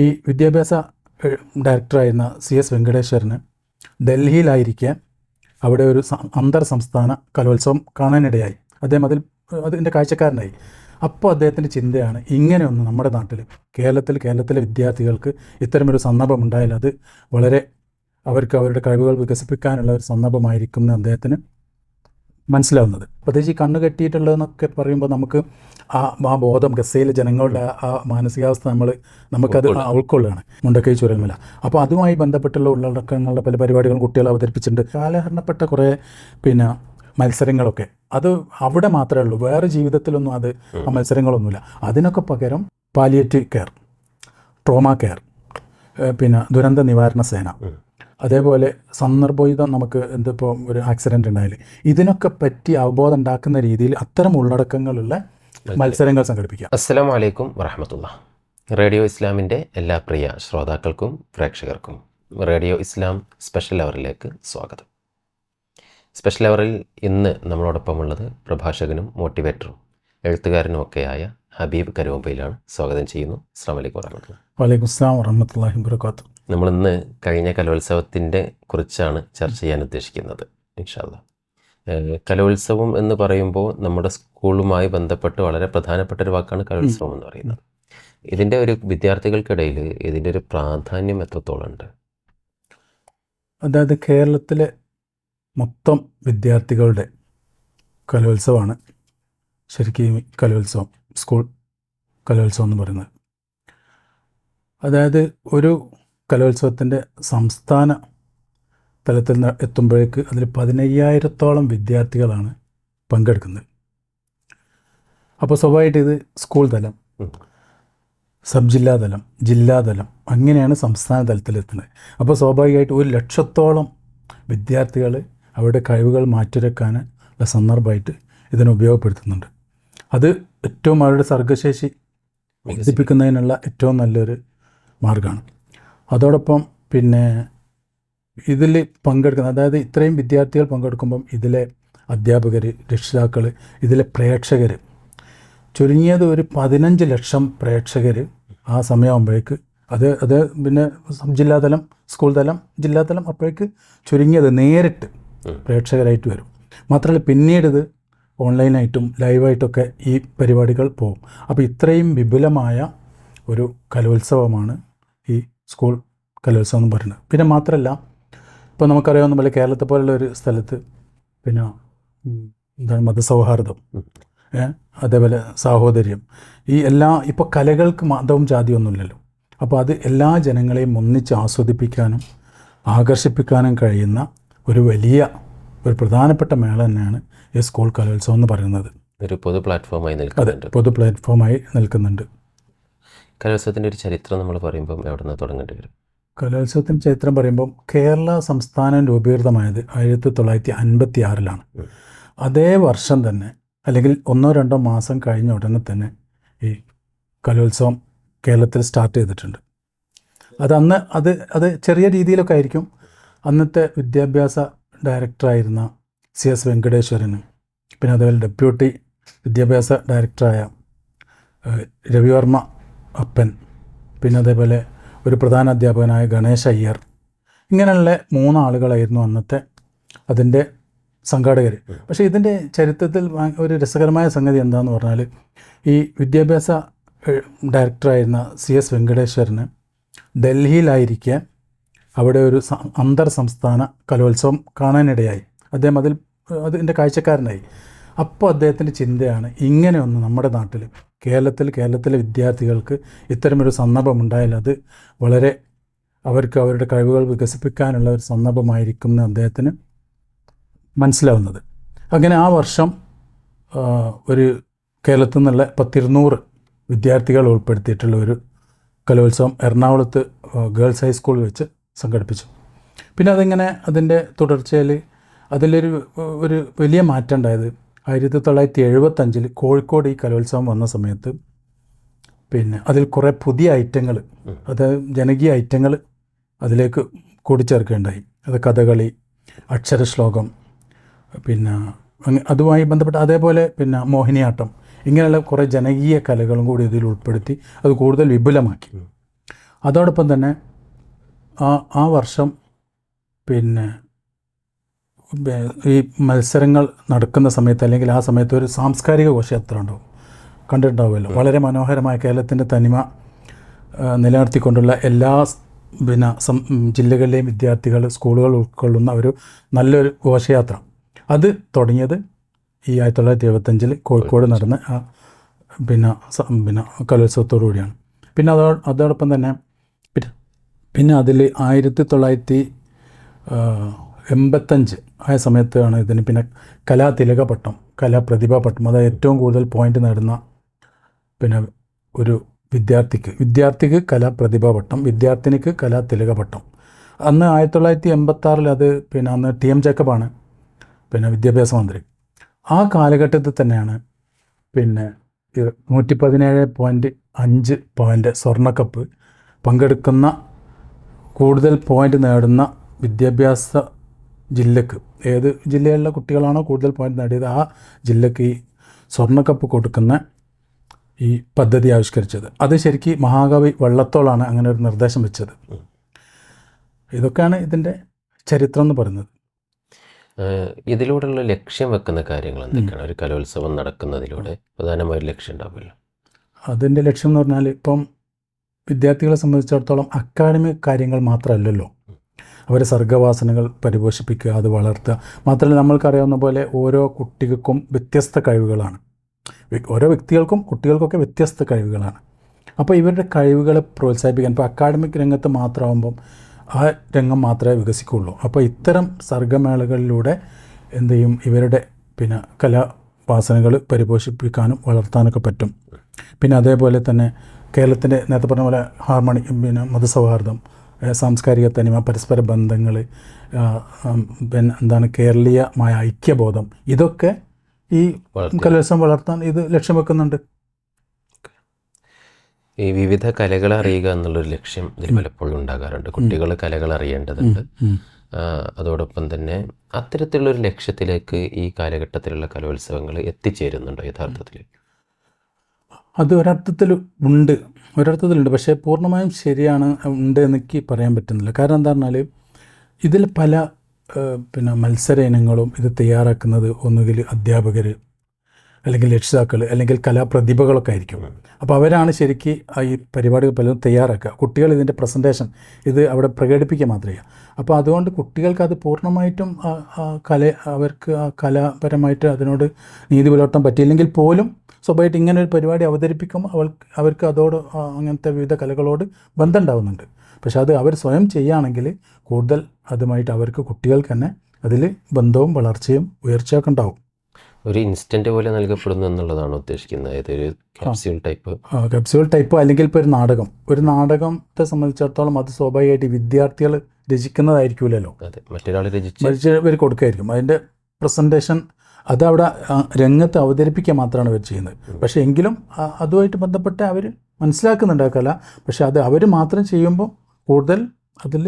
ഈ വിദ്യാഭ്യാസ ഡയറക്ടറായിരുന്ന C S വെങ്കടേശ്വരന് ഡൽഹിയിലായിരിക്കെ അവിടെ ഒരു അന്തർ സംസ്ഥാന കലോത്സവം കാണാനിടയായി. അദ്ദേഹം അതിൽ അതിന്റെ കാഴ്ചക്കാരനായി. അപ്പോൾ അദ്ദേഹത്തിന്റെ ചിന്തയാണ് ഇങ്ങനെയൊന്ന് നമ്മുടെ നാട്ടിൽ കേരളത്തിൽ കേരളത്തിലെ വിദ്യാർത്ഥികൾക്ക് ഇത്തരമൊരു സന്ദർഭം ഉണ്ടായാൽ അത് വളരെ അവർക്ക് അവരുടെ കഴിവുകൾ വികസിപ്പിക്കാനുള്ള ഒരു സന്ദർഭമായിരിക്കും എന്ന് അദ്ദേഹത്തിന് മനസ്സിലാവുന്നത്. പ്രത്യേകിച്ച് ഈ കണ്ണ് കെട്ടിയിട്ടുള്ളതെന്നൊക്കെ പറയുമ്പോൾ നമുക്ക് ആ ആ ബോധം ഗസയിലെ ജനങ്ങളുടെ ആ- മാനസികാവസ്ഥ നമ്മൾ നമുക്കത് ഉൾക്കൊള്ളുകയാണ്. മുണ്ടക്കൈ ചുരൽമല. അപ്പോൾ അതുമായി ബന്ധപ്പെട്ടുള്ള ഉള്ളടക്കങ്ങളുടെ പല പരിപാടികളും കുട്ടികൾ അവതരിപ്പിച്ചിട്ടുണ്ട്. കാലഹരണപ്പെട്ട കുറേ പിന്നെ മത്സരങ്ങളൊക്കെ. അത് അവിടെ മാത്രമേ ഉള്ളൂ. വേറെ ജീവിതത്തിലൊന്നും അത് ആ മത്സരങ്ങളൊന്നുമില്ല. അതിനൊക്കെ പകരം പാലിയേറ്റീവ് കെയർ ട്രോമ കെയർ പിന്നെ ദുരന്ത നിവാരണ സേന. അതേപോലെ സന്ദർഭോചിതം നമുക്ക് എന്തിപ്പോൾ ഒരു ആക്സിഡന്റ് ഉണ്ടായാൽ ഇതിനൊക്കെ പറ്റി അവബോധം ഉണ്ടാക്കുന്ന രീതിയിൽ അത്തരം ഉള്ളടക്കങ്ങളുള്ള മത്സരങ്ങൾ സംഘടിപ്പിക്കുക അസ്സാം വലൈക്കും വറഹമത്തുള്ള റേഡിയോ ഇസ്ലാമിന്റെ എല്ലാ പ്രിയ ശ്രോതാക്കൾക്കും പ്രേക്ഷകർക്കും റേഡിയോ ഇസ്ലാം സ്പെഷ്യൽ അവറിലേക്ക് സ്വാഗതം. സ്പെഷ്യൽ അവറിൽ ഇന്ന് നമ്മളോടൊപ്പമുള്ളത് പ്രഭാഷകനും മോട്ടിവേറ്ററും എഴുത്തുകാരനും ഒക്കെയായ ഹബീബ് കരുവമ്പയിലാണ് സ്വാഗതം ചെയ്യുന്നു. അസ്സാം വലൈക്കും വറഹമത്തുള്ള വലൈക്കും അസ്സാം വറഹമത്തല്ലാഹി വബർക്കാത്തു നമ്മളിന്ന് കഴിഞ്ഞ കലോത്സവത്തിന്റെ കുറിച്ചാണ് ചർച്ച ചെയ്യാൻ ഉദ്ദേശിക്കുന്നത് ഇൻഷാല്ല കലോത്സവം എന്ന് പറയുമ്പോൾ നമ്മുടെ സ്കൂളുമായി ബന്ധപ്പെട്ട് വളരെ പ്രധാനപ്പെട്ട ഒരു വാക്കാണ് കലോത്സവം എന്ന് പറയുന്നത്. ഇതിന്റെ ഒരു വിദ്യാർത്ഥികൾക്കിടയിൽ ഇതിന്റെ ഒരു പ്രാധാന്യം എത്രത്തോളം ഉണ്ട്? അതായത് കേരളത്തിലെ മൊത്തം വിദ്യാർത്ഥികളുടെ കലോത്സവമാണ് ശരിക്കും കലോത്സവം സ്കൂൾ കലോത്സവം എന്ന് പറയുന്നത്. അതായത് ഒരു കലോത്സവത്തിന്റെ സംസ്ഥാന തലത്തിൽ എത്തുമ്പോഴേക്ക് അതിൽ പതിനയ്യായിരത്തോളം വിദ്യാർത്ഥികളാണ് പങ്കെടുക്കുന്നത്. അപ്പോൾ സ്വാഭാവികമായിട്ട് ഇത് സ്കൂൾ തലം. സബ് ജില്ലാ തലം ജില്ലാതലം അങ്ങനെയാണ് സംസ്ഥാന തലത്തിലെത്തുന്നത് അപ്പോൾ സ്വാഭാവികമായിട്ട് ഒരു ലക്ഷത്തോളം വിദ്യാർത്ഥികൾ അവരുടെ കഴിവുകൾ മാറ്റിരക്കാൻ ഉള്ള സന്ദർഭമായിട്ട് ഇതിനെ ഉപയോഗപ്പെടുത്തുന്നുണ്ട്. അത് ഏറ്റവും അവരുടെ സർഗശേഷി വികസിപ്പിക്കുന്നതിനുള്ള ഏറ്റവും നല്ലൊരു മാർഗമാണ് അതോടൊപ്പം പിന്നെ ഇതിൽ പങ്കെടുക്കുന്ന അതായത് ഇത്രയും വിദ്യാർത്ഥികൾ പങ്കെടുക്കുമ്പം ഇതിലെ അധ്യാപകർ രക്ഷിതാക്കൾ ഇതിലെ പ്രേക്ഷകർ ചുരുങ്ങിയത് ഒരു പതിനഞ്ച് ലക്ഷം പ്രേക്ഷകർ ആ സമയമാകുമ്പോഴേക്ക് അത് അത് പിന്നെ ജില്ലാതലം സ്കൂൾ തലം ജില്ലാതലം അപ്പോഴേക്ക് ചുരുങ്ങിയത് നേരിട്ട്. പ്രേക്ഷകരായിട്ട് വരും മാത്രമല്ല പിന്നീട് ഇത് ഓൺലൈനായിട്ടും ലൈവായിട്ടൊക്കെ ഈ പരിപാടികൾ പോകും അപ്പോൾ ഇത്രയും വിപുലമായ ഒരു കലോത്സവമാണ് ഈ സ്കൂൾ കലോത്സവം എന്ന് പറയുന്നത് പിന്നെ മാത്രമല്ല ഇപ്പോൾ നമുക്കറിയാവുന്ന പോലെ കേരളത്തെ പോലുള്ള ഒരു സ്ഥലത്ത് പിന്നെ എന്താണ് മതസൗഹാർദ്ദം അതേപോലെ സാഹോദര്യം ഈ എല്ലാ ഇപ്പോൾ കലകൾക്ക് മതവും ജാതിയൊന്നുമില്ലല്ലോ. അപ്പോൾ അത് എല്ലാ ജനങ്ങളെയും ഒന്നിച്ച് ആസ്വദിപ്പിക്കാനും ആകർഷിപ്പിക്കാനും കഴിയുന്ന ഒരു വലിയ ഒരു പ്രധാനപ്പെട്ട മേള തന്നെയാണ് ഈ സ്കൂൾ കലോത്സവം എന്ന് പറയുന്നത്. ഒരു പൊതു പ്ലാറ്റ്ഫോമായി അതെ നിൽക്കുന്നുണ്ട്. പൊതു പ്ലാറ്റ്ഫോമായി നിൽക്കുന്നുണ്ട്. കലോത്സവത്തിന്റെ ഒരു ചരിത്രം നമ്മൾ പറയുമ്പം എവിടെ നിന്ന് തുടങ്ങേണ്ടി വരും? കലോത്സവത്തിന്റെ ചരിത്രം പറയുമ്പം കേരള സംസ്ഥാനം രൂപീകൃതമായത് ആയിരത്തി തൊള്ളായിരത്തി അൻപത്തി ആറിലാണ് അതേ വർഷം തന്നെ അല്ലെങ്കിൽ ഒന്നോ രണ്ടോ മാസം കഴിഞ്ഞ ഉടനെ തന്നെ ഈ കലോത്സവം കേരളത്തിൽ സ്റ്റാർട്ട് ചെയ്തിട്ടുണ്ട്. അത് അന്ന് അത് അത് ചെറിയ രീതിയിലൊക്കെ ആയിരിക്കും. അന്നത്തെ വിദ്യാഭ്യാസ ഡയറക്ടറായിരുന്ന സി എസ് വെങ്കടേശ്വരന് പിന്നെ അതുപോലെ ഡെപ്യൂട്ടി വിദ്യാഭ്യാസ ഡയറക്ടറായ രവിവർമ്മ അപ്പൻ പിന്നെ അതേപോലെ ഒരു പ്രധാന അധ്യാപകനായ ഗണേശ് അയ്യർ. ഇങ്ങനെയുള്ള മൂന്നാളുകളായിരുന്നു അന്നത്തെ അതിന്റെ സംഘാടകർ പക്ഷേ ഇതിന്റെ ചരിത്രത്തിൽ ഒരു രസകരമായ സംഗതി എന്താണെന്ന് പറഞ്ഞാൽ ഈ വിദ്യാഭ്യാസ ഡയറക്ടറായിരുന്ന സി എസ് വെങ്കടേശ്വരന് ഡൽഹിയിലായിരിക്കെ അവിടെ ഒരു അന്തർ സംസ്ഥാന കലോത്സവം കാണാനിടയായി. അദ്ദേഹം അതിൽ അതിന്റെ കാഴ്ചക്കാരനായി. അപ്പോൾ അദ്ദേഹത്തിന്റെ ചിന്തയാണ് ഇങ്ങനെയൊന്ന് നമ്മുടെ നാട്ടിൽ കേരളത്തിൽ കേരളത്തിലെ വിദ്യാർത്ഥികൾക്ക് ഇത്തരമൊരു സന്ദർഭം ഉണ്ടായാൽ അത് വളരെ അവർക്ക് അവരുടെ കഴിവുകൾ വികസിപ്പിക്കാനുള്ള ഒരു സന്ദർഭമായിരിക്കും എന്ന് അദ്ദേഹത്തിന് മനസ്സിലാവുന്നത്. അങ്ങനെ ആ വർഷം ഒരു കേരളത്തിൽ നിന്നുള്ള പത്തിരുന്നൂറ് വിദ്യാർത്ഥികൾ ഉൾപ്പെടുത്തിയിട്ടുള്ള ഒരു കലോത്സവം എറണാകുളത്ത് ഗേൾസ് ഹൈസ്കൂളിൽ വെച്ച് സംഘടിപ്പിച്ചു. പിന്നെ അതിങ്ങനെ അതിന്റെ തുടർച്ചയിൽ അതിലൊരു ഒരു വലിയ മാറ്റം ഉണ്ടായത് ആയിരത്തി തൊള്ളായിരത്തി എഴുപത്തഞ്ചിൽ കോഴിക്കോട് ഈ കലോത്സവം വന്ന സമയത്ത് പിന്നെ അതിൽ കുറേ പുതിയ ഐറ്റങ്ങൾ അത് ജനകീയ ഐറ്റങ്ങൾ അതിലേക്ക് കൂടിച്ചേർക്കുകയുണ്ടായി. അത് കഥകളി അക്ഷരശ്ലോകം പിന്നെ അങ്ങ- അതുമായി ബന്ധപ്പെട്ട അതേപോലെ പിന്നെ മോഹിനിയാട്ടം ഇങ്ങനെയുള്ള കുറേ ജനകീയ കലകളും കൂടി ഇതിൽ ഉൾപ്പെടുത്തി അത് കൂടുതൽ വിപുലമാക്കി. അതോടൊപ്പം തന്നെ ആ ആ വർഷം പിന്നെ ഈ മത്സരങ്ങൾ നടക്കുന്ന സമയത്ത് അല്ലെങ്കിൽ ആ സമയത്ത് ഒരു സാംസ്കാരിക ഘോഷയാത്ര ഉണ്ടാവും? കണ്ടിട്ടുണ്ടാവുമല്ലോ. വളരെ മനോഹരമായ കേരളത്തിന്റെ തനിമ നിലനിർത്തിക്കൊണ്ടുള്ള എല്ലാ പിന്നെ സം ജില്ലകളിലെയും വിദ്യാർത്ഥികൾ സ്കൂളുകൾ ഉൾക്കൊള്ളുന്ന ഒരു നല്ലൊരു ഘോഷയാത്ര. അത് തുടങ്ങിയത് ഈ ആയിരത്തി തൊള്ളായിരത്തി എഴുപത്തഞ്ചിൽ കോഴിക്കോട്. നടന്ന ആ പിന്നെ പിന്നെ കലോത്സവത്തോടു കൂടിയാണ്. പിന്നെ അതോ അതോടൊപ്പം തന്നെ പിന്നെ അതിൽ ആയിരത്തി തൊള്ളായിരത്തി എൺപത്തഞ്ച് ആയ സമയത്താണ് ഇതിന് പിന്നെ കലാതിലക പട്ടം കലാപ്രതിഭാ പട്ടം അതായത് ഏറ്റവും കൂടുതൽ പോയിന്റ് നേടുന്ന പിന്നെ ഒരു വിദ്യാർത്ഥിക്ക്. വിദ്യാർത്ഥിക്ക് കലാപ്രതിഭാ പട്ടം വിദ്യാർത്ഥിനിക്ക് കലാതിലക പട്ടം അന്ന് ആയിരത്തി തൊള്ളായിരത്തി എൺപത്താറിൽ അത് പിന്നെ അന്ന് ടി എം ജേക്കബാണ് പിന്നെ വിദ്യാഭ്യാസ മന്ത്രി. ആ കാലഘട്ടത്തിൽ തന്നെയാണ് പിന്നെ നൂറ്റി പതിനേഴ് പോയിന്റ് അഞ്ച് പോയിന്റ് സ്വർണക്കപ്പ് പങ്കെടുക്കുന്ന കൂടുതൽ പോയിന്റ് നേടുന്ന വിദ്യാഭ്യാസ ജില്ലക്ക്. ഏത് ജില്ലയിലുള്ള കുട്ടികളാണോ കൂടുതൽ പോയിന്റ് നേടിയത്? ആ ജില്ലക്ക് ഈ സ്വർണക്കപ്പ് കൊടുക്കുന്ന ഈ പദ്ധതി ആവിഷ്കരിച്ചത്. അത് ശരിക്കും മഹാകവി വള്ളത്തോളാണ് അങ്ങനെ ഒരു നിർദ്ദേശം വെച്ചത്. ഇതൊക്കെയാണ് ഇതിന്റെ ചരിത്രം എന്ന് പറയുന്നത്. ഇതിലൂടെയുള്ള ലക്ഷ്യം വെക്കുന്ന കാര്യങ്ങൾ എന്തൊക്കെയാണ്? ഒരു കലോത്സവം നടക്കുന്നതിലൂടെ പ്രധാനമായ ഒരു ലക്ഷ്യം ഉണ്ടാവില്ല അതിന്റെ ലക്ഷ്യം എന്ന് പറഞ്ഞാൽ ഇപ്പം വിദ്യാർത്ഥികളെ സംബന്ധിച്ചിടത്തോളം അക്കാഡമിക് കാര്യങ്ങൾ മാത്രമല്ലല്ലോ. അവരെ സർഗവാസനകൾ പരിപോഷിപ്പിക്കുക അത് വളർത്തുക. മാത്രമല്ല നമ്മൾക്കറിയാവുന്ന പോലെ ഓരോ കുട്ടികൾക്കും വ്യത്യസ്ത കഴിവുകളാണ്. ഓരോ വ്യക്തികൾക്കും കുട്ടികൾക്കൊക്കെ വ്യത്യസ്ത കഴിവുകളാണ്. അപ്പോൾ ഇവരുടെ കഴിവുകളെ പ്രോത്സാഹിപ്പിക്കാൻ ഇപ്പോൾ അക്കാഡമിക് രംഗത്ത് മാത്രമാകുമ്പം ആ രംഗം മാത്രമേ വികസിക്കുകയുള്ളൂ. അപ്പോൾ ഇത്തരം സർഗമേളകളിലൂടെ എന്ത് ചെയ്യും? ഇവരുടെ പിന്നെ കലാവാസനകൾ പരിപോഷിപ്പിക്കാനും വളർത്താനൊക്കെ പറ്റും. പിന്നെ അതേപോലെ തന്നെ കേരളത്തിന്റെ നേരത്തെ പറഞ്ഞ പോലെ ഹാർമണി പിന്നെ മതസൗഹാർദ്ദം സാംസ്കാരിക തനിമ പരസ്പര ബന്ധങ്ങൾ പിന്നെ എന്താണ് കേരളീയമായ ഐക്യബോധം ഇതൊക്കെ ഈ കലോത്സവം വളർത്താൻ ഇത് ലക്ഷ്യം വെക്കുന്നുണ്ട്. ഈ വിവിധ കലകൾ അറിയുക എന്നുള്ളൊരു ലക്ഷ്യം ഇതിൽ പലപ്പോഴും ഉണ്ടാകാറുണ്ട്. കുട്ടികൾ കലകൾ അറിയേണ്ടതുണ്ട്. അതോടൊപ്പം തന്നെ അത്തരത്തിലുള്ളൊരു ലക്ഷ്യത്തിലേക്ക് ഈ കാലഘട്ടത്തിലുള്ള കലോത്സവങ്ങൾ എത്തിച്ചേരുന്നുണ്ടോ യഥാർത്ഥത്തിൽ അത് ഒരർത്ഥത്തിൽ ഉണ്ട്. ഒരർത്ഥത്തിലുണ്ട് പക്ഷേ പൂർണമായും ശരിയാണ് ഉണ്ട് എനിക്ക് പറയാൻ പറ്റുന്നില്ല. കാരണം എന്താ പറഞ്ഞാൽ ഇതിൽ പല പിന്നെ മത്സര ഇനങ്ങളും ഇത് തയ്യാറാക്കുന്നത് ഒന്നുകിൽ അധ്യാപകർ അല്ലെങ്കിൽ രക്ഷിതാക്കൾ അല്ലെങ്കിൽ കലാപ്രതിഭകളൊക്കെ ആയിരിക്കും. അപ്പോൾ അവരാണ് ശരിക്ക് ഈ പരിപാടികൾ പലതും തയ്യാറാക്കുക. കുട്ടികൾ ഇതിന്റെ പ്രസന്റേഷൻ ഇത് അവിടെ പ്രകടിപ്പിക്കുക മാത്രമേ. അപ്പോൾ അതുകൊണ്ട് കുട്ടികൾക്ക് അത് പൂർണമായിട്ടും കല അവർക്ക് ആ കലാപരമായിട്ട് അതിനോട് നീതി പുലർത്താൻ പറ്റിയില്ലെങ്കിൽ പോലും സ്വാഭാവികമായിട്ട് ഇങ്ങനെ ഒരു പരിപാടി അവതരിപ്പിക്കുമ്പോൾ അവൾക്ക് അവർക്ക് അതോട് അങ്ങനത്തെ വിവിധ കലകളോട് ബന്ധം ഉണ്ടാവുന്നുണ്ട് പക്ഷേ അത് അവർ സ്വയം ചെയ്യുകയാണെങ്കിൽ കൂടുതൽ അതുമായിട്ട് അവർക്ക് കുട്ടികൾക്ക് തന്നെ അതിൽ ബന്ധവും വളർച്ചയും ഉയർച്ചയൊക്കെ ഉണ്ടാവും. ഒരു ഇൻസ്റ്റന്റ് പോലെ നൽകപ്പെടുന്നു എന്നുള്ളതാണ് ഉദ്ദേശിക്കുന്നത്. ക്യാപ്സ്യൂൾ ടൈപ്പ് കപ്സ്യൂൾ ടൈപ്പ് അല്ലെങ്കിൽ ഇപ്പോൾ ഒരു നാടകം. ഒരു നാടകത്തെ സംബന്ധിച്ചിടത്തോളം അത് സ്വാഭാവികമായിട്ട് വിദ്യാർത്ഥികൾ രചിക്കുന്നതായിരിക്കില്ലല്ലോ. അതെ മറ്റൊരാൾ രചിച്ച് മരിച്ചവർ കൊടുക്കുമായിരിക്കും അതിന്റെ പ്രസന്റേഷൻ അത് അവിടെ രംഗത്ത് അവതരിപ്പിക്കുക മാത്രമാണ് അവർ ചെയ്യുന്നത്. പക്ഷേ എങ്കിലും അതുമായിട്ട് ബന്ധപ്പെട്ട് അവർ മനസ്സിലാക്കുന്നുണ്ട് ആ കല പക്ഷേ അത് അവർ മാത്രം ചെയ്യുമ്പോൾ കൂടുതൽ അതിൽ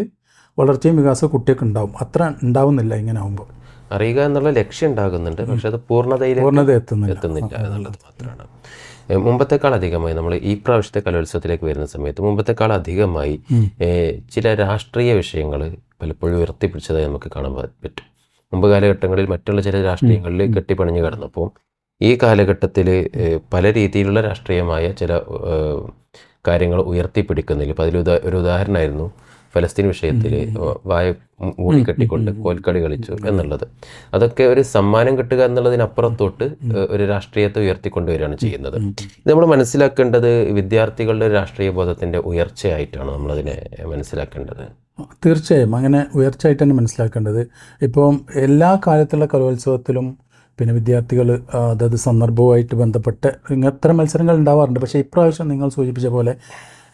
വളർച്ചയും വികാസവും കുട്ടികൾക്ക് ഉണ്ടാവും. അത്ര ഉണ്ടാവുന്നില്ല ഇങ്ങനെ ആകുമ്പോൾ അറിയുക എന്നുള്ള ലക്ഷ്യം ഉണ്ടാകുന്നുണ്ട്. പക്ഷെ അത് പൂർണതയിൽ പൂർണത എത്തുന്നില്ല. എത്തുന്നില്ല എന്നുള്ളത് മാത്രമാണ്. മുമ്പത്തെക്കാൾ അധികമായി നമ്മൾ ഈ പ്രാവശ്യത്തെ കലോത്സവത്തിലേക്ക് വരുന്ന സമയത്ത് മുമ്പത്തെക്കാൾ അധികമായി ചില രാഷ്ട്രീയ വിഷയങ്ങൾ പലപ്പോഴും ഉയർത്തിപ്പിടിച്ചതായി നമുക്ക് കാണാൻ പറ്റും. മുമ്പ് കാലഘട്ടങ്ങളിൽ മറ്റുള്ള ചില രാഷ്ട്രീയങ്ങളിൽ കെട്ടിപ്പണിഞ്ഞു കിടന്നപ്പോൾ ഈ കാലഘട്ടത്തിൽ പല രീതിയിലുള്ള രാഷ്ട്രീയമായ ചില കാര്യങ്ങൾ ഉയർത്തിപ്പിടിക്കുന്നതിൽ ഇപ്പം അതിൽ ഉദാ ഒരു ഉദാഹരണമായിരുന്നു ഫലസ്തീൻ വിഷയത്തിൽ വായ മൂടി കെട്ടിക്കൊണ്ട് കോൽക്കളി കളിച്ചു എന്നുള്ളത്. അതൊക്കെ ഒരു സമ്മാനം കിട്ടുക എന്നുള്ളതിനപ്പുറത്തോട്ട് ഒരു രാഷ്ട്രീയത്തെ ഉയർത്തിക്കൊണ്ടുവരികയാണ് ചെയ്യുന്നത്. ഇത് നമ്മൾ മനസ്സിലാക്കേണ്ടത് വിദ്യാർത്ഥികളുടെ രാഷ്ട്രീയ ബോധത്തിന്റെ ഉയർച്ചയായിട്ടാണ് നമ്മളതിനെ മനസ്സിലാക്കേണ്ടത്. തീർച്ചയായും. അങ്ങനെ ഉയർച്ചയായിട്ട് തന്നെ മനസ്സിലാക്കേണ്ടത്. ഇപ്പം എല്ലാ കാലത്തുള്ള കലോത്സവത്തിലും പിന്നെ വിദ്യാർത്ഥികൾ അതത് സന്ദർഭവുമായിട്ട് ബന്ധപ്പെട്ട് എത്ര മത്സരങ്ങൾ ഉണ്ടാവാറുണ്ട്. പക്ഷേ ഇപ്രാവശ്യം നിങ്ങൾ സൂചിപ്പിച്ച പോലെ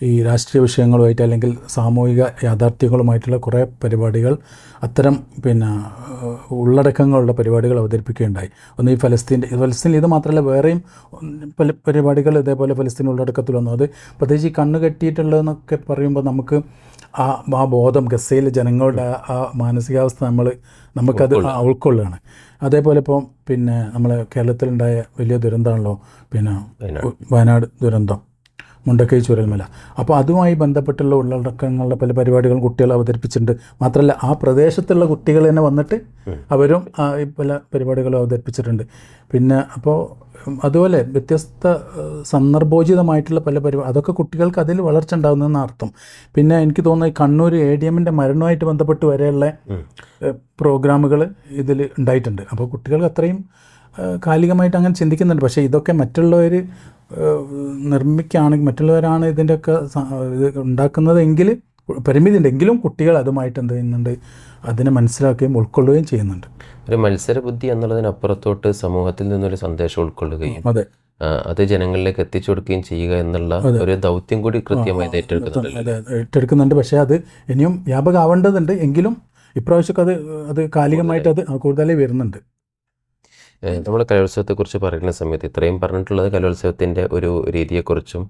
ഈ രാഷ്ട്രീയ വിഷയങ്ങളുമായിട്ട് അല്ലെങ്കിൽ സാമൂഹിക യാഥാർത്ഥ്യങ്ങളുമായിട്ടുള്ള കുറേ പരിപാടികൾ അത്തരം പിന്നെ ഉള്ളടക്കങ്ങളുള്ള പരിപാടികൾ അവതരിപ്പിക്കുകയുണ്ടായി. ഒന്ന് ഈ ഫലസ്തീന്റെ ഫലസ്തീൻ ഇത് മാത്രമല്ല വേറെയും പല പരിപാടികൾ ഇതേപോലെ ഫലസ്തീൻ ഉള്ളടക്കത്തിൽ വന്നു അത് പ്രത്യേകിച്ച് ഈ കണ്ണ് കെട്ടിയിട്ടുള്ളതെന്നൊക്കെ പറയുമ്പോൾ നമുക്ക് ആ ആ ബോധം ഗസയിലെ ജനങ്ങളുടെ ആ- മാനസികാവസ്ഥ നമ്മൾ നമുക്കത് ഉൾക്കൊള്ളുകയാണ് അതേപോലെ ഇപ്പം പിന്നെ നമ്മളെ കേരളത്തിലുണ്ടായ വലിയ ദുരന്തമാണല്ലോ പിന്നെ. വയനാട് ദുരന്തം. മുണ്ടക്കൈ ചുരൽമല. അപ്പോൾ അതുമായി ബന്ധപ്പെട്ടുള്ള ഉള്ളടക്കങ്ങളുടെ പല പരിപാടികളും കുട്ടികൾ അവതരിപ്പിച്ചിട്ടുണ്ട്. മാത്രമല്ല ആ പ്രദേശത്തുള്ള കുട്ടികൾ തന്നെ വന്നിട്ട് അവരും പല പരിപാടികളും അവതരിപ്പിച്ചിട്ടുണ്ട്. പിന്നെ അപ്പോൾ അതുപോലെ വ്യത്യസ്ത സന്ദർഭോചിതമായിട്ടുള്ള പല പരിപാടി അതൊക്കെ കുട്ടികൾക്ക് അതിൽ വളർച്ച ഉണ്ടാകുന്നതെന്ന് അർത്ഥം. പിന്നെ എനിക്ക് തോന്നുന്നു കണ്ണൂർ എ ഡി എമ്മിന്റെ മരണവുമായിട്ട് ബന്ധപ്പെട്ട് വരെയുള്ള പ്രോഗ്രാമുകൾ ഇതിൽ ഉണ്ടായിട്ടുണ്ട്. അപ്പോൾ കുട്ടികൾക്ക് അത്രയും കാലികമായിട്ട് അങ്ങനെ ചിന്തിക്കുന്നുണ്ട്. പക്ഷേ ഇതൊക്കെ മറ്റുള്ളവർ നിർമ്മിക്കുകയാണെങ്കിൽ മറ്റുള്ളവരാണ് ഇതിന്റെയൊക്കെ ഇത് ഉണ്ടാക്കുന്നതെങ്കിൽ പരിമിതി ഉണ്ടെങ്കിലും കുട്ടികൾ അതുമായിട്ട് എന്ത് ചെയ്യുന്നുണ്ട്? അതിനെ മനസ്സിലാക്കുകയും ഉൾക്കൊള്ളുകയും ചെയ്യുന്നുണ്ട്. ഒരു മത്സരബുദ്ധി എന്നുള്ളതിനപ്പുറത്തോട്ട് സമൂഹത്തിൽ നിന്നൊരു സന്ദേശം ഉൾക്കൊള്ളുകയും അതെ. അത് ജനങ്ങളിലേക്ക് എത്തിച്ചു കൊടുക്കുകയും ചെയ്യുക എന്നുള്ള ഒരു ദൗത്യം കൂടി കൃത്യമായി ഏറ്റെടുക്കുന്നുണ്ട് ഏറ്റെടുക്കുന്നുണ്ട്. പക്ഷേ അത് ഇനിയും വ്യാപകമാവേണ്ടതുണ്ട്. എങ്കിലും ഇപ്രാവശ്യമൊക്കെ അത് അത് കാലികമായിട്ട് അത് കൂടുതലായി വരുന്നുണ്ട്. നമ്മൾ കലോത്സവത്തെക്കുറിച്ച് പറയുന്ന സമയത്ത് ഇത്രയും പറഞ്ഞിട്ടുള്ളത് കലോത്സവത്തിന്റെ ഒരു രീതിയെക്കുറിച്ചും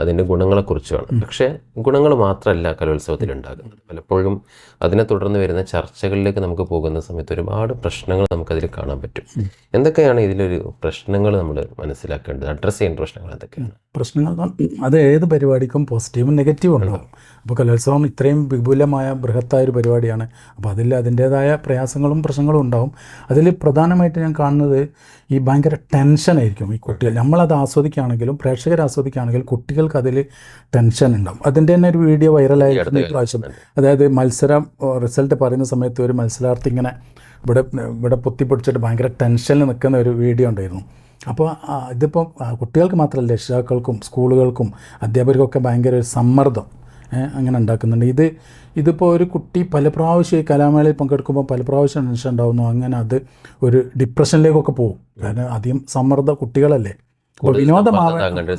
അതിന്റെ ഗുണങ്ങളെക്കുറിച്ചുമാണ്. പക്ഷേ ഗുണങ്ങൾ മാത്രമല്ല കലോത്സവത്തിൽ ഉണ്ടാകുന്നത്. പലപ്പോഴും അതിനെ തുടർന്ന് വരുന്ന ചർച്ചകളിലേക്ക് നമുക്ക് പോകുന്ന സമയത്ത് ഒരുപാട് പ്രശ്നങ്ങൾ നമുക്കതിൽ കാണാൻ പറ്റും. എന്തൊക്കെയാണ് ഇതിലൊരു പ്രശ്നങ്ങൾ നമ്മൾ മനസ്സിലാക്കേണ്ടത്? അഡ്രസ്സ് ചെയ്യേണ്ട പ്രശ്നങ്ങൾ എന്തൊക്കെയാണ്? പ്രശ്നങ്ങൾ അത് ഏത് പരിപാടിക്കും പോസിറ്റീവും നെഗറ്റീവും ഉണ്ടാകും അപ്പോൾ കലോത്സവം ഇത്രയും വിപുലമായ ബൃഹത്തായ ഒരു പരിപാടിയാണ്. അപ്പോൾ അതിൽ അതിന്റേതായ പ്രയാസങ്ങളും പ്രശ്നങ്ങളും ഉണ്ടാവും. അതിൽ പ്രധാനമായിട്ട് ഞാൻ കാണുന്നത് ഈ ഭയങ്കര ടെൻഷനായിരിക്കും ഈ കുട്ടികൾ. നമ്മളത് ആസ്വദിക്കുകയാണെങ്കിലും പ്രേക്ഷകർ ആസ്വദിക്കുകയാണെങ്കിലും കുട്ടികൾക്ക് അതിൽ ടെൻഷൻ ഉണ്ടാവും. അതിന്റെ തന്നെ ഒരു വീഡിയോ വൈറലായിരുന്നു ഈ പ്രാവശ്യം. അതായത് മത്സരം റിസൾട്ട് പറയുന്ന സമയത്ത് ഒരു മത്സരാർത്ഥി ഇങ്ങനെ ഇവിടെ ഇവിടെ പൊത്തിപ്പൊടിച്ചിട്ട് ഭയങ്കര ടെൻഷനിൽ നിൽക്കുന്ന ഒരു വീഡിയോ ഉണ്ടായിരുന്നു. അപ്പോൾ ഇതിപ്പോൾ കുട്ടികൾക്ക് മാത്രമല്ല രക്ഷിതാക്കൾക്കും സ്കൂളുകൾക്കും അധ്യാപകർക്കൊക്കെ ഭയങ്കര ഒരു സമ്മർദ്ദം അങ്ങനെ ഉണ്ടാക്കുന്നുണ്ട്. ഇത് ഇതിപ്പോൾ ഒരു കുട്ടി പല പ്രാവശ്യം ഈ കലാമേളയിൽ പങ്കെടുക്കുമ്പോൾ പല പ്രാവശ്യം ടെൻഷൻ ഉണ്ടാകുന്നു അങ്ങനെ അത് ഒരു ഡിപ്രഷനിലേക്കൊക്കെ പോകും. കാരണം അധികം സമ്മർദ്ദ കുട്ടികളല്ലേ. അപ്പോൾ വിനോദമാവേണ്ട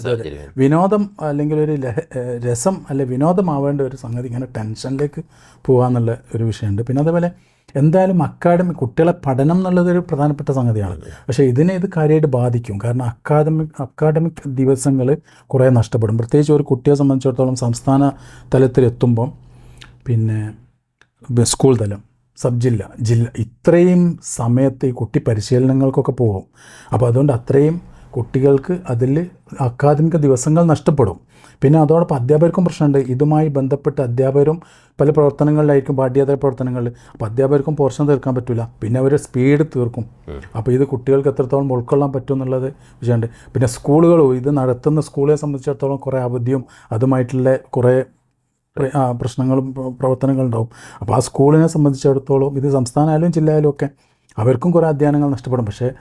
വിനോദം അല്ലെങ്കിൽ ഒരു രസം അല്ലെ വിനോദമാവേണ്ട ഒരു സംഗതി ഇങ്ങനെ ടെൻഷനിലേക്ക് പോകാന്നുള്ള ഒരു വിഷയമുണ്ട്. പിന്നെ അതേപോലെ എന്തായാലും അക്കാഡമി കുട്ടികളെ പഠനം എന്നുള്ളതൊരു പ്രധാനപ്പെട്ട സംഗതിയാണ് പക്ഷേ ഇതിനെ ഇത് കാര്യമായിട്ട് ബാധിക്കും. കാരണം അക്കാദമിക് അക്കാഡമിക് ദിവസങ്ങൾ കുറേ നഷ്ടപ്പെടും. പ്രത്യേകിച്ച് ഒരു കുട്ടിയെ സംബന്ധിച്ചിടത്തോളം സംസ്ഥാന തലത്തിലെത്തുമ്പം പിന്നെ സ്കൂൾ തലം സബ് ജില്ല ജില്ല ഇത്രയും സമയത്ത് ഈ കുട്ടി പരിശീലനങ്ങൾക്കൊക്കെ പോകും. അപ്പോൾ അതുകൊണ്ട് അത്രയും കുട്ടികൾക്ക് അതിൽ അക്കാദമിക ദിവസങ്ങൾ നഷ്ടപ്പെടും. പിന്നെ അതോടൊപ്പം അധ്യാപകർക്കും പ്രശ്നമുണ്ട്. ഇതുമായി ബന്ധപ്പെട്ട് അധ്യാപകരും പല പ്രവർത്തനങ്ങളിലായിരിക്കും പാഠ്യേതര പ്രവർത്തനങ്ങളിൽ. അപ്പോൾ അധ്യാപകർക്കും പോർഷൻ തീർക്കാൻ പറ്റില്ല പിന്നെ അവർ സ്പീഡ് തീർക്കും. അപ്പോൾ ഇത് കുട്ടികൾക്ക് എത്രത്തോളം ഉൾക്കൊള്ളാൻ പറ്റും എന്നുള്ളത് വിഷയമുണ്ട്. പിന്നെ സ്കൂളുകളും ഇത് നടത്തുന്ന സ്കൂളെ സംബന്ധിച്ചിടത്തോളം കുറേ അവധിയും അതുമായിട്ടുള്ള കുറേ പ്രശ്നങ്ങളും പ്ര- പ്രവർത്തനങ്ങളും ഉണ്ടാവും. അപ്പോൾ ആ സ്കൂളിനെ സംബന്ധിച്ചിടത്തോളം ഇത് സംസ്ഥാനമായാലും ജില്ലയായാലും ഒക്കെ അവർക്കും കുറേ അധ്യയനങ്ങൾ നഷ്ടപ്പെടും. പക്ഷേ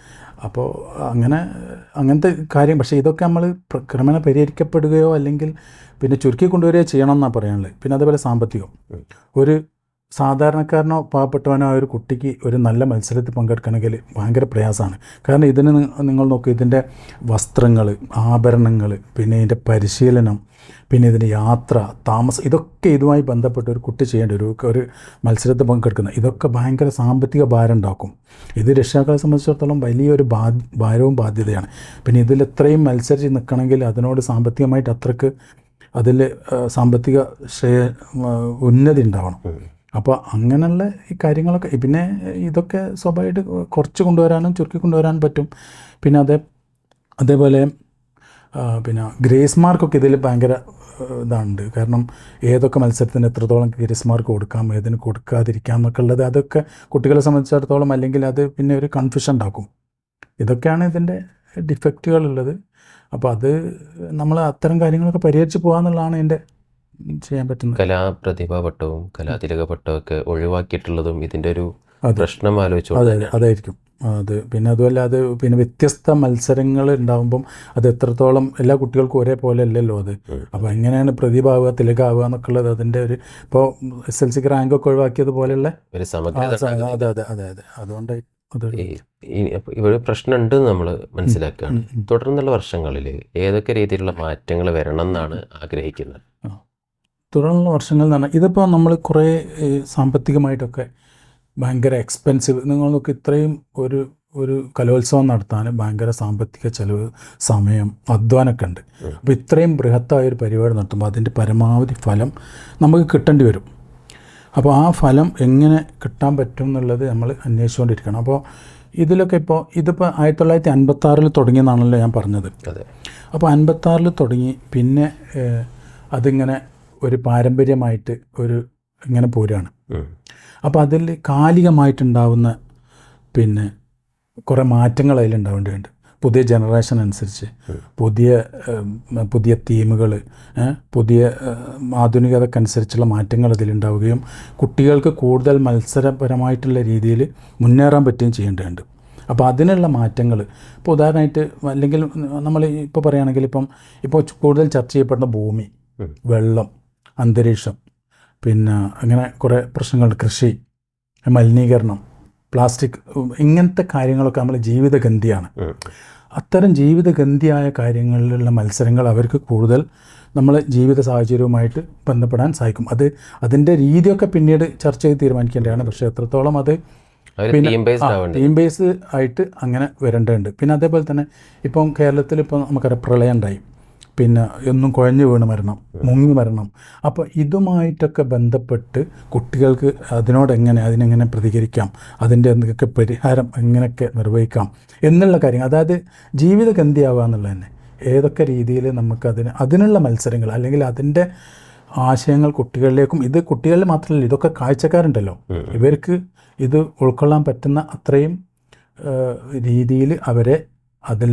അപ്പോൾ അങ്ങനെ അങ്ങനത്തെ കാര്യം പക്ഷേ ഇതൊക്കെ നമ്മൾ ക്രമേണ പരിഹരിക്കപ്പെടുകയോ അല്ലെങ്കിൽ പിന്നെ ചുരുക്കി കൊണ്ടുവരികയോ ചെയ്യണം എന്നാണ് പറയാനുള്ളത് പിന്നെ അതേപോലെ സാമ്പത്തികം. ഒരു സാധാരണക്കാരനോ പാവപ്പെട്ടവനോ ഒരു കുട്ടിക്ക് ഒരു നല്ല മത്സരത്തിൽ പങ്കെടുക്കണമെങ്കിൽ ഭയങ്കര പ്രയാസമാണ്. കാരണം ഇതിന് നിങ്ങൾ നോക്കുക ഇതിന്റെ വസ്ത്രങ്ങൾ ആഭരണങ്ങൾ പിന്നെ ഇതിന്റെ പരിശീലനം പിന്നെ ഇതിന്റെ യാത്ര താമസം ഇതൊക്കെ ഇതുമായി ബന്ധപ്പെട്ട് ഒരു കുട്ടി ചെയ്യേണ്ട ഒരു ഒരു മത്സരത്തിൽ പങ്കെടുക്കുന്ന ഇതൊക്കെ ഭയങ്കര സാമ്പത്തിക ഭാരം ഉണ്ടാക്കും. ഇത് രക്ഷിതാക്കളെ സംബന്ധിച്ചിടത്തോളം വലിയൊരു ബാ ഭാരവും ബാധ്യതയാണ്. പിന്നെ ഇതിൽ എത്രയും മത്സരിച്ച് നിൽക്കണമെങ്കിൽ അതിനോട് സാമ്പത്തികമായിട്ട് അത്രയ്ക്ക് അതിൽ സാമ്പത്തിക ശ്രേയ ഉന്നതി ഉണ്ടാവണം. അപ്പോൾ അങ്ങനെയുള്ള ഈ കാര്യങ്ങളൊക്കെ പിന്നെ ഇതൊക്കെ സ്വാഭാവികമായിട്ട് കുറച്ച് കൊണ്ടുവരാനും ചുരുക്കി കൊണ്ടുവരാനും പറ്റും. പിന്നെ അതേ അതേപോലെ പിന്നെ ഗ്രേസ് മാർക്കൊക്കെ ഇതിൽ ഭയങ്കര ഇതാണ്ട് കാരണം ഏതൊക്കെ മത്സരത്തിന് എത്രത്തോളം ഗ്രേസ് മാർക്ക് കൊടുക്കാം ഏതിന് കൊടുക്കാതിരിക്കാം എന്നൊക്കെ ഉള്ളത് അതൊക്കെ കുട്ടികളെ സംബന്ധിച്ചിടത്തോളം അല്ലെങ്കിൽ അത് പിന്നെ ഒരു കൺഫ്യൂഷൻ ഉണ്ടാക്കും. ഇതൊക്കെയാണ് ഇതിന്റെ ഡിഫക്റ്റുകളുള്ളത് അപ്പോൾ അത് നമ്മൾ അത്തരം കാര്യങ്ങളൊക്കെ പരിഹരിച്ച് പോകാന്നുള്ളതാണ് എന്റെ ചെയ്യാൻ പറ്റുന്നത്. കലാപ്രതിഭാ പട്ടവും കലാതിലക പട്ടവും ഒക്കെ ഒഴിവാക്കിയിട്ടുള്ളതും ഇതിന്റെ ഒരു പ്രശ്നം ആലോചിച്ചു അതെ അതെ. അതായിരിക്കും. അത് പിന്നെ അതുമല്ല അത് പിന്നെ വ്യത്യസ്ത മത്സരങ്ങൾ ഉണ്ടാകുമ്പം അത് എത്രത്തോളം എല്ലാ കുട്ടികൾക്കും ഒരേപോലെ അല്ലല്ലോ അത് അപ്പോൾ എങ്ങനെയാണ് പ്രതിഭാവുക തിലകാവുക എന്നൊക്കെയുള്ളത് അതിന്റെ ഒരു ഇപ്പോൾ എസ് എൽ സിക്ക് റാങ്കൊക്കെ ആ, സമഗ്രത അതെ അതെ അതെ അതെ. അതുകൊണ്ട് അത് പ്രശ്നം ഉണ്ട് ഇവിടെ നമ്മൾ മനസ്സിലാക്കുകയാണ്. തുടർന്നുള്ള വർഷങ്ങളിൽ ഏതൊക്കെ രീതിയിലുള്ള മാറ്റങ്ങൾ വരണം എന്നാണ് ആഗ്രഹിക്കുന്നത്? തുടർന്നുള്ള വർഷങ്ങൾ എന്ന് പറഞ്ഞാൽ ഇതിപ്പോൾ നമ്മൾ കുറേ സാമ്പത്തികമായിട്ടൊക്കെ ഭയങ്കര എക്സ്പെൻസീവ് നിങ്ങൾ നോക്ക് ഇത്രയും ഒരു ഒരു കലോത്സവം നടത്താൻ ഭയങ്കര സാമ്പത്തിക ചെലവ് സമയം അധ്വാനമൊക്കെ ഉണ്ട്. അപ്പോൾ ഇത്രയും ബൃഹത്തായ ഒരു പരിപാടി നടത്തുമ്പോൾ അതിന്റെ പരമാവധി ഫലം നമുക്ക് കിട്ടേണ്ടി വരും. അപ്പോൾ ആ ഫലം എങ്ങനെ കിട്ടാൻ പറ്റും എന്നുള്ളത് നമ്മൾ അന്വേഷിച്ചുകൊണ്ടിരിക്കണം. അപ്പോൾ ഇതിലൊക്കെ ഇപ്പോൾ ഇതിപ്പോൾ ആയിരത്തി തൊള്ളായിരത്തി അൻപത്താറിൽ തുടങ്ങിയെന്നാണല്ലോ ഞാൻ പറഞ്ഞത്. അതെ. അപ്പോൾ അൻപത്താറിൽ തുടങ്ങി പിന്നെ അതിങ്ങനെ ഒരു പാരമ്പര്യമായിട്ട് ഒരു ഇങ്ങനെ പോരുകയാണ്. ഉം. അപ്പോൾ അതിൽ കാലികമായിട്ടുണ്ടാവുന്ന പിന്നെ കുറേ മാറ്റങ്ങൾ അതിലുണ്ടാവേണ്ടതുണ്ട് പുതിയ ജനറേഷൻ അനുസരിച്ച് പുതിയ പുതിയ തീമുകൾ പുതിയ ആധുനികതക്കനുസരിച്ചുള്ള മാറ്റങ്ങൾ അതിലുണ്ടാവുകയും കുട്ടികൾക്ക് കൂടുതൽ മത്സരപരമായിട്ടുള്ള രീതിയിൽ മുന്നേറാൻ പറ്റുകയും ചെയ്യേണ്ടതുണ്ട്. അപ്പോൾ അതിനുള്ള മാറ്റങ്ങൾ ഇപ്പോൾ ഉദാഹരണമായിട്ട് അല്ലെങ്കിൽ നമ്മൾ ഇപ്പോൾ പറയുകയാണെങ്കിൽ ഇപ്പം ഇപ്പോൾ കൂടുതൽ ചർച്ച ചെയ്യപ്പെടുന്ന ഭൂമി വെള്ളം അന്തരീക്ഷം പിന്നെ അങ്ങനെ കുറേ പ്രശ്നങ്ങൾ കൃഷി മലിനീകരണം പ്ലാസ്റ്റിക് ഇങ്ങനത്തെ കാര്യങ്ങളൊക്കെ നമ്മൾ ജീവിതഗന്ധിയാണ്. അത്തരം ജീവിതഗന്ധിയായ കാര്യങ്ങളിലുള്ള മത്സരങ്ങൾ അവർക്ക് കൂടുതൽ നമ്മൾ ജീവിത സാഹചര്യവുമായിട്ട് ബന്ധപ്പെടാൻ സാധിക്കും. അത് അതിന്റെ രീതിയൊക്കെ പിന്നീട് ചർച്ച ചെയ്ത് തീരുമാനിക്കേണ്ടതാണ്. പക്ഷേ എത്രത്തോളം അത് പിന്നെ ടീം ബേസ് ആയിട്ട് അങ്ങനെ വരേണ്ടതുണ്ട്. പിന്നെ അതേപോലെ തന്നെ ഇപ്പം കേരളത്തിൽ ഇപ്പോൾ നമുക്കറിയാം പ്രളയം ഉണ്ടായി. പിന്നെ എന്നും കുഴഞ്ഞു വീണ് മരണം മുങ്ങി മരണം. അപ്പോൾ ഇതുമായിട്ടൊക്കെ ബന്ധപ്പെട്ട് കുട്ടികൾക്ക് അതിനോട് എങ്ങനെ അതിനെങ്ങനെ പ്രതികരിക്കാം അതിന്റെ എന്തൊക്കെ പരിഹാരം എങ്ങനെയൊക്കെ നിർവഹിക്കാം എന്നുള്ള കാര്യങ്ങൾ അതായത് ജീവിതഗന്ധിയാവുക എന്നുള്ളത് തന്നെ ഏതൊക്കെ രീതിയിൽ നമുക്കതിന് അതിനുള്ള മത്സരങ്ങൾ അല്ലെങ്കിൽ അതിന്റെ ആശയങ്ങൾ കുട്ടികളിലേക്കും ഇത് കുട്ടികളിൽ മാത്രമല്ല ഇതൊക്കെ കാഴ്ചക്കാരുണ്ടല്ലോ. ഇവർക്ക് ഇത് ഉൾക്കൊള്ളാൻ പറ്റുന്ന അത്രയും രീതിയിൽ അവരെ അതിൽ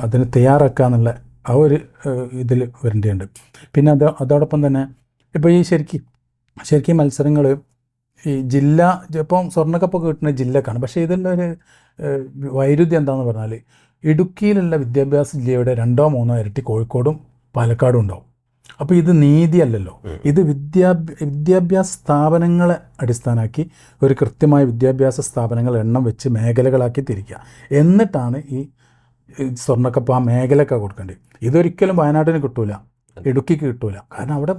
അതിന് തയ്യാറാക്കുക എന്നുള്ള ആ ഒരു ഇതിൽ വരേണ്ടതുണ്ട്. പിന്നെ അത് അതോടൊപ്പം തന്നെ ഇപ്പോൾ ഈ ശരിക്കും ശരിക്കും മത്സരങ്ങൾ ഈ ജില്ല ഇപ്പം സ്വർണക്കപ്പൊക്കെ കിട്ടുന്ന ജില്ലക്കാണ്. പക്ഷേ ഇതിലുള്ള ഒരു വൈരുദ്ധ്യം എന്താണെന്ന് പറഞ്ഞാൽ ഇടുക്കിയിലുള്ള വിദ്യാഭ്യാസ ജില്ലയുടെ രണ്ടോ മൂന്നോ ഇരട്ടി കോഴിക്കോടും പാലക്കാടും ഉണ്ടാവും. അപ്പോൾ ഇത് നീതിയല്ലല്ലോ. ഇത് വിദ്യാഭ്യ വിദ്യാഭ്യാസ സ്ഥാപനങ്ങളെ അടിസ്ഥാനമാക്കി ഒരു കൃത്യമായ വിദ്യാഭ്യാസ സ്ഥാപനങ്ങൾ എണ്ണം വെച്ച് മേഖലകളാക്കി തിരിക്കുക. എന്നിട്ടാണ് ഈ ഈ സ്വർണക്കപ്പ് ആ മേഖലയൊക്കെ കൊടുക്കേണ്ടി? ഇതൊരിക്കലും വയനാട്ടിന് കിട്ടൂല. ഇടുക്കിക്ക് കിട്ടൂല. കാരണം അവിടെ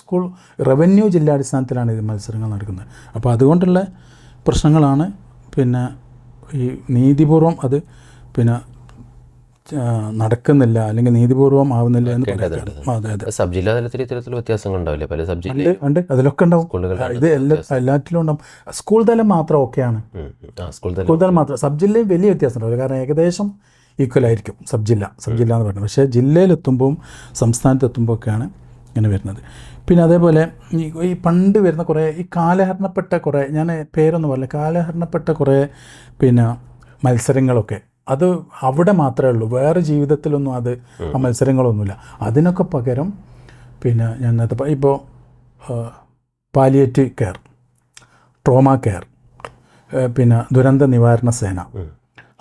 സ്കൂൾ റവന്യൂ ജില്ലാടിസ്ഥാനത്തിലാണ് ഇത് മത്സരങ്ങൾ നടക്കുന്നത്. അപ്പോൾ അതുകൊണ്ടുള്ള പ്രശ്നങ്ങളാണ്. പിന്നെ ഈ നീതിപൂർവം അത് പിന്നെ നടക്കുന്നില്ല അല്ലെങ്കിൽ നീതിപൂർവം ആവുന്നില്ല എന്ന് പറയുന്നത് സബ് ജില്ലാ തലത്തിൽ ഇത്തരത്തിൽ വ്യത്യാസങ്ങൾ ഉണ്ടാവില്ലേ പല സബ് ജില്ല ഉണ്ട്. അതിലൊക്കെ ഉണ്ടാവും ഇത് എല്ലാ എല്ലാറ്റിലും ഉണ്ടാവും. സ്കൂൾ തലം മാത്രം ഓക്കെയാണ്. സ്കൂൾ തലം സ്കൂൾ തലം മാത്രം. സബ് ജില്ലയിൽ വലിയ വ്യത്യാസം ഉണ്ടാവില്ല കാരണം ഏകദേശം ഈക്വൽ ആയിരിക്കും. സബ് ജില്ല. സബ് ജില്ല എന്ന് പറയുന്നത്. പക്ഷേ ജില്ലയിലെത്തുമ്പോൾ സംസ്ഥാനത്ത് എത്തുമ്പോൾ ഒക്കെയാണ് ഇങ്ങനെ വരുന്നത്. പിന്നെ അതേപോലെ ഈ ഈ പണ്ട് വരുന്ന കുറേ ഈ കാലഹരണപ്പെട്ട കുറേ ഞാൻ പേരൊന്നും പറയില്ല. കാലഹരണപ്പെട്ട കുറേ പിന്നെ മത്സരങ്ങളൊക്കെ. അത് അവിടെ മാത്രമേ ഉള്ളൂ. വേറെ ജീവിതത്തിലൊന്നും അത് ആ മത്സരങ്ങളൊന്നുമില്ല. അതിനൊക്കെ പകരം പിന്നെ ഞാൻ നേരത്തെ ഇപ്പോൾ പാലിയേറ്റീവ് കെയർ ട്രോമ കെയർ പിന്നെ ദുരന്ത നിവാരണ സേന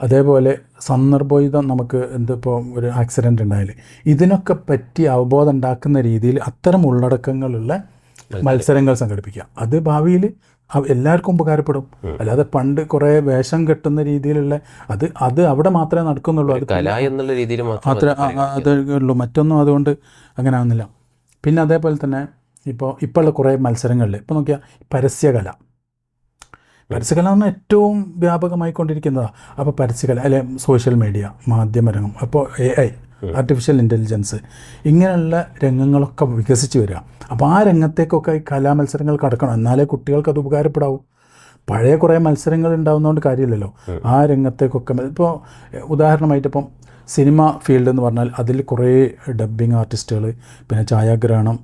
അതേപോലെ സന്ദർഭോചിതം നമുക്ക് എന്തിപ്പോൾ ഒരു ആക്സിഡന്റ് ഉണ്ടായാൽ ഇതിനൊക്കെ പറ്റി അവബോധം ഉണ്ടാക്കുന്ന രീതിയിൽ അത്തരം ഉള്ളടക്കങ്ങളുള്ള മത്സരങ്ങൾ. സംഘടിപ്പിക്കുക. അത് ഭാവിയിൽ എല്ലാവർക്കും ഉപകാരപ്പെടും. അല്ലാതെ പണ്ട് കുറേ വേഷം കെട്ടുന്ന രീതിയിലുള്ള അത് അത് അവിടെ മാത്രമേ നടക്കുന്നുള്ളൂ. അത് കല എന്നുള്ള രീതിയിൽ മാത്രം അത്ര അത് ഉള്ളൂ മറ്റൊന്നും അതുകൊണ്ട് അങ്ങനെ ആവുന്നില്ല. പിന്നെ അതേപോലെ തന്നെ ഇപ്പോൾ ഇപ്പോഴുള്ള കുറേ മത്സരങ്ങളിൽ ഇപ്പോൾ നോക്കിയാൽ പരസ്യകല. പരസ്യകല ഏറ്റവും വ്യാപകമായി കൊണ്ടിരിക്കുന്നത് അപ്പോൾ പരസ്യകല അല്ലെ സോഷ്യൽ മീഡിയ മാധ്യമരംഗം അപ്പോൾ എ ഐ ആർട്ടിഫിഷ്യൽ ഇന്റലിജൻസ് ഇങ്ങനെയുള്ള രംഗങ്ങളൊക്കെ വികസിച്ച് വരിക. അപ്പോൾ ആ രംഗത്തേക്കൊക്കെ ഈ കലാമത്സരങ്ങൾ കടക്കണം. എന്നാലേ കുട്ടികൾക്ക് അത് ഉപകാരപ്പെടാവൂ. പഴയ കുറേ മത്സരങ്ങൾ ഉണ്ടാകുന്നതുകൊണ്ട് കാര്യമില്ലല്ലോ. ആ രംഗത്തേക്കൊക്കെ ഇപ്പോൾ ഉദാഹരണമായിട്ട് ഇപ്പം സിനിമ ഫീൽഡ് എന്ന് പറഞ്ഞാൽ അതിൽ കുറേ ഡബ്ബിങ് ആർട്ടിസ്റ്റുകൾ പിന്നെ ഛായാഗ്രഹണം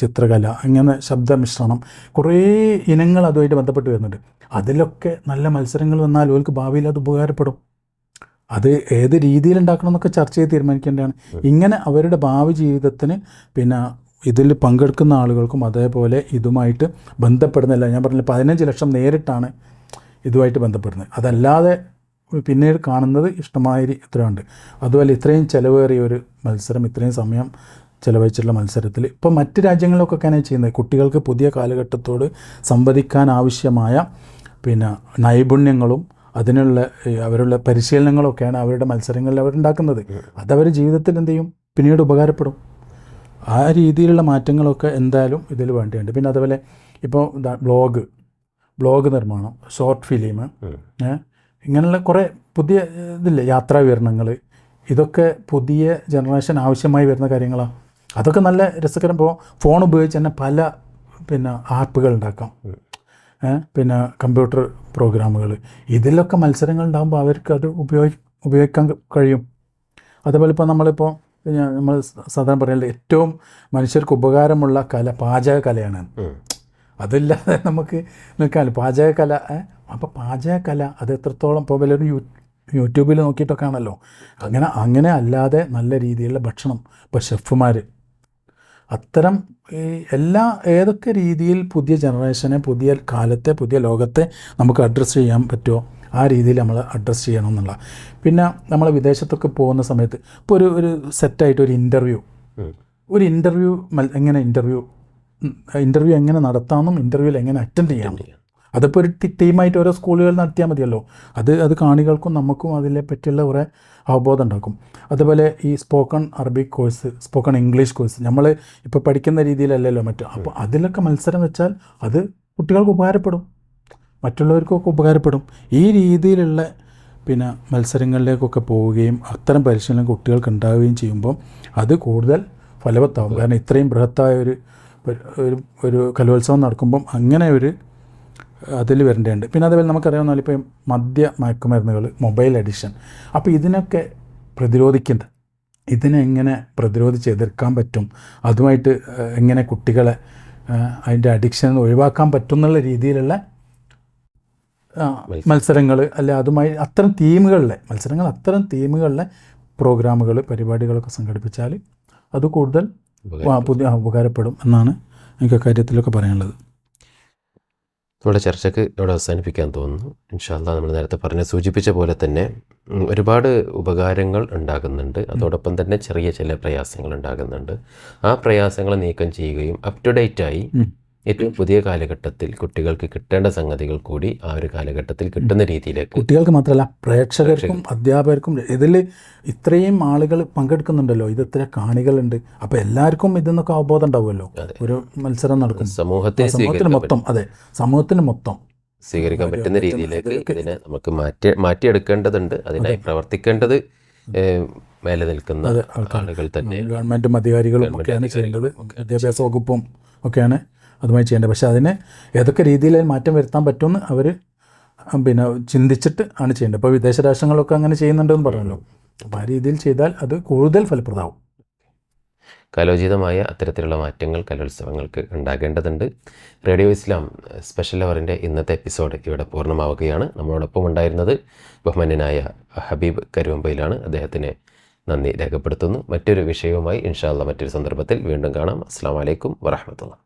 ചിത്രകല അങ്ങനെ ശബ്ദമിശ്രണം കുറേ ഇനങ്ങൾ അതുമായിട്ട് ബന്ധപ്പെട്ട് വരുന്നുണ്ട്. അതിലൊക്കെ നല്ല മത്സരങ്ങൾ വന്നാൽ അവർക്ക് ഭാവിയിൽ അത് ഉപകാരപ്പെടും. അത് ഏത് രീതിയിൽ ഉണ്ടാക്കണം എന്നൊക്കെ ചർച്ച ചെയ്ത് തീരുമാനിക്കേണ്ടതാണ്. ഇങ്ങനെ അവരുടെ ഭാവി ജീവിതത്തിന് പിന്നെ ഇതിൽ പങ്കെടുക്കുന്ന ആളുകൾക്കും അതേപോലെ ഇതുമായിട്ട് ബന്ധപ്പെടുന്നില്ല ഞാൻ പറഞ്ഞില്ല പതിനഞ്ച് ലക്ഷം നേരിട്ടാണ് ഇതുമായിട്ട് ബന്ധപ്പെടുന്നത്. അതല്ലാതെ പിന്നീട് കാണുന്നത് ഇഷ്ടമായ ഇത്രയുണ്ട്. അതുപോലെ ഇത്രയും ചിലവേറിയ ഒരു മത്സരം ഇത്രയും സമയം ചിലവഴിച്ചിട്ടുള്ള മത്സരത്തിൽ ഇപ്പോൾ മറ്റ് രാജ്യങ്ങളിലൊക്കെയാണ് ചെയ്യുന്നത്. കുട്ടികൾക്ക് പുതിയ കാലഘട്ടത്തോട് സംവദിക്കാൻ ആവശ്യമായ പിന്നെ നൈപുണ്യങ്ങളും അതിനുള്ള അവരുള്ള അവരുടെ പരിശീലനങ്ങളൊക്കെയാണ് അവരുടെ മത്സരങ്ങളിൽ അവരുണ്ടാക്കുന്നത് അതവർ ജീവിതത്തിൽ എന്ത് ചെയ്യും? പിന്നീട് ഉപകാരപ്പെടും. ആ രീതിയിലുള്ള മാറ്റങ്ങളൊക്കെ എന്തായാലും ഇതിൽ വേണ്ടിയുണ്ട്. പിന്നെ അതുപോലെ ഇപ്പോൾ ബ്ലോഗ് ബ്ലോഗ് നിർമ്മാണം ഷോർട്ട് ഫിലിം ഇങ്ങനെയുള്ള കുറേ പുതിയ ഇതില്ലേ യാത്രാ വിവരണങ്ങൾ ഇതൊക്കെ പുതിയ ജനറേഷൻ ആവശ്യമായി വരുന്ന കാര്യങ്ങളാണ് അതൊക്കെ നല്ല രസകരം. ഇപ്പോൾ ഫോൺ ഉപയോഗിച്ച് തന്നെ പല പിന്നെ ആപ്പുകൾ ഉണ്ടാക്കാം. പിന്നെ കമ്പ്യൂട്ടർ പ്രോഗ്രാമുകൾ ഇതിലൊക്കെ മത്സരങ്ങൾ ഉണ്ടാകുമ്പോൾ അവർക്ക് അത് ഉപയോഗി ഉപയോഗിക്കാൻ കഴിയും. അതുപോലെ ഇപ്പോൾ നമ്മളിപ്പോൾ നമ്മൾ സാധാരണ പറയുന്നത് ഏറ്റവും മനുഷ്യർക്ക് ഉപകാരമുള്ള കല പാചക കലയാണ്. അതില്ലാതെ നമുക്ക് നിൽക്കാൻ പാചക കല അപ്പോൾ പാചകകല അത് എത്രത്തോളം ഇപ്പോൾ വലിയൊരു യൂ യൂട്യൂബിൽ നോക്കിയിട്ടൊക്കെ ആണല്ലോ അങ്ങനെ അങ്ങനെ അല്ലാതെ നല്ല രീതിയിലുള്ള ഭക്ഷണം ഇപ്പോൾ ഷെഫുമാർ അത്തരം ഈ എല്ലാ ഏതൊക്കെ രീതിയിൽ പുതിയ ജനറേഷനെ പുതിയ കാലത്തെ പുതിയ ലോകത്തെ നമുക്ക് അഡ്രസ്സ് ചെയ്യാൻ പറ്റുമോ? ആ രീതിയിൽ നമ്മൾ അഡ്രസ്സ് ചെയ്യണം എന്നുള്ള. പിന്നെ നമ്മൾ വിദേശത്തൊക്കെ പോകുന്ന സമയത്ത് ഇപ്പോൾ ഒരു ഒരു സെറ്റായിട്ട് ഒരു ഇന്റർവ്യൂ ഒരു ഇന്റർവ്യൂ എങ്ങനെ ഇന്റർവ്യൂ ഇന്റർവ്യൂ എങ്ങനെ നടത്താമെന്നും ഇന്റർവ്യൂവിൽ എങ്ങനെ അറ്റൻഡ് ചെയ്യാം. അതിപ്പോൾ ഒരു ടീമായിട്ട് ഓരോ സ്കൂളുകൾ നടത്തിയാൽ മതിയല്ലോ. അത് അത് കാണികൾക്കും നമുക്കും അതിനെ പറ്റിയുള്ള കുറേ അവബോധം ഉണ്ടാക്കും. അതുപോലെ ഈ spoken Arabic course spoken English course നമ്മൾ ഇപ്പോൾ പഠിക്കുന്ന രീതിയിലല്ലല്ലോ മറ്റു. അപ്പോൾ അതിലൊക്കെ മത്സരം വെച്ചാൽ അത് കുട്ടികൾക്ക് ഉപകാരപ്പെടും. മറ്റുള്ളവർക്കൊക്കെ ഉപകാരപ്പെടും. ഈ രീതിയിലുള്ള പിന്നെ മത്സരങ്ങളിലേക്കൊക്കെ പോവുകയും അത്തരം പരിശീലനം കുട്ടികൾക്ക് ഉണ്ടാവുകയും ചെയ്യുമ്പോൾ അത് കൂടുതൽ ഫലവത്താവും. കാരണം ഇത്രയും ബൃഹത്തായ ഒരു ഒരു ഒരു കലോത്സവം നടക്കുമ്പം അങ്ങനെ ഒരു അതിൽ വരേണ്ടതുണ്ട്. പിന്നെ അതേപോലെ നമുക്കറിയാവുന്ന ഇപ്പം മദ്യ മയക്കുമരുന്നുകൾ മൊബൈൽ അഡിക്ഷൻ. അപ്പോൾ ഇതിനൊക്കെ പ്രതിരോധിക്കേണ്ട ഇതിനെങ്ങനെ പ്രതിരോധിച്ച് എതിർക്കാൻ പറ്റും അതുമായിട്ട് എങ്ങനെ കുട്ടികളെ അതിന്റെ അഡിക്ഷൻ ഒഴിവാക്കാൻ പറ്റും എന്നുള്ള രീതിയിലുള്ള മത്സരങ്ങൾ. അല്ലെ അതുമായി അത്തരം തീമുകളിലെ മത്സരങ്ങൾ അത്തരം തീമുകളിലെ പ്രോഗ്രാമുകൾ പരിപാടികളൊക്കെ സംഘടിപ്പിച്ചാൽ അത് കൂടുതൽ പുതിയ ഉപകാരപ്പെടും എന്നാണ് എനിക്ക് കാര്യത്തിലൊക്കെ പറയാനുള്ളത്. നമ്മുടെ ചർച്ചയ്ക്ക് ഇവിടെ അവസാനിപ്പിക്കാൻ തോന്നുന്നു. ഇൻഷാല്ല നമ്മൾ നേരത്തെ പറഞ്ഞ സൂചിപ്പിച്ച പോലെ തന്നെ ഒരുപാട് ഉപകാരങ്ങൾ ഉണ്ടാകുന്നുണ്ട്. അതോടൊപ്പം തന്നെ ചെറിയ ചില പ്രയാസങ്ങൾ ഉണ്ടാകുന്നുണ്ട്. ആ പ്രയാസങ്ങൾ നീക്കം ചെയ്യുകയും അപ് ടു ഡേറ്റ് ആയി. ഏറ്റവും പുതിയ കാലഘട്ടത്തിൽ കുട്ടികൾക്ക് കിട്ടേണ്ട സംഗതികൾ കൂടി ആ ഒരു കാലഘട്ടത്തിൽ കിട്ടുന്ന രീതിയിലേക്ക് കുട്ടികൾക്ക് മാത്രമല്ല പ്രേക്ഷകർക്കും അധ്യാപകർക്കും ഇതിൽ ഇത്രയും ആളുകൾ പങ്കെടുക്കുന്നുണ്ടല്ലോ. ഇത് ഇത്ര കാണികളുണ്ട്. അപ്പോൾ എല്ലാവർക്കും ഇതെന്നൊക്കെ അവബോധം ഉണ്ടാവുമല്ലോ. ഒരു മത്സരം നടക്കും. സമൂഹത്തെ സമൂഹത്തിന് മൊത്തം അതെ സമൂഹത്തിന് മൊത്തം. സ്വീകരിക്കാൻ പറ്റുന്ന രീതിയിലേക്ക് ഇതിനെ നമുക്ക് മാറ്റി മാറ്റിയെടുക്കേണ്ടതുണ്ട്. അതിനായി പ്രവർത്തിക്കേണ്ടത് മേലെ നിൽക്കുന്ന ആളുകൾ തന്നെ. ഗവൺമെന്റും അധികാരികളും വിദ്യാഭ്യാസ വകുപ്പും ഒക്കെയാണ് അതുമായി ചെയ്യേണ്ടത്. പക്ഷേ അതിനെ ഏതൊക്കെ രീതിയിൽ മാറ്റം വരുത്താൻ പറ്റുമെന്ന് അവർ പിന്നെ ചിന്തിച്ചിട്ട് ആണ് ചെയ്യേണ്ടത്. ഇപ്പോൾ വിദേശ രാഷ്ട്രങ്ങളൊക്കെ അങ്ങനെ ചെയ്യുന്നുണ്ടെന്ന് പറഞ്ഞല്ലോ. അപ്പോൾ ആ രീതിയിൽ ചെയ്താൽ അത് കൂടുതൽ ഫലപ്രദമാവും. കാലോചിതമായ അത്തരത്തിലുള്ള മാറ്റങ്ങൾ കലോത്സവങ്ങൾക്ക് ഉണ്ടാകേണ്ടതുണ്ട്. റേഡിയോ ഇസ്ലാം സ്പെഷ്യൽ അവറിന്റെ ഇന്നത്തെ എപ്പിസോഡ് ഇവിടെ പൂർണമാവുകയാണ്. നമ്മളോടൊപ്പം ഉണ്ടായിരുന്നത് ബഹുമാന്യനായ ഹബീബ് കരുവമ്പയിലാണ്. അദ്ദേഹത്തിന് നന്ദി രേഖപ്പെടുത്തുന്നു. മറ്റൊരു വിഷയവുമായി ഇൻഷാല്ല മറ്റൊരു സന്ദർഭത്തിൽ വീണ്ടും കാണാം. അസ്സാം വലൈക്കും വറഹമത്തുള്ള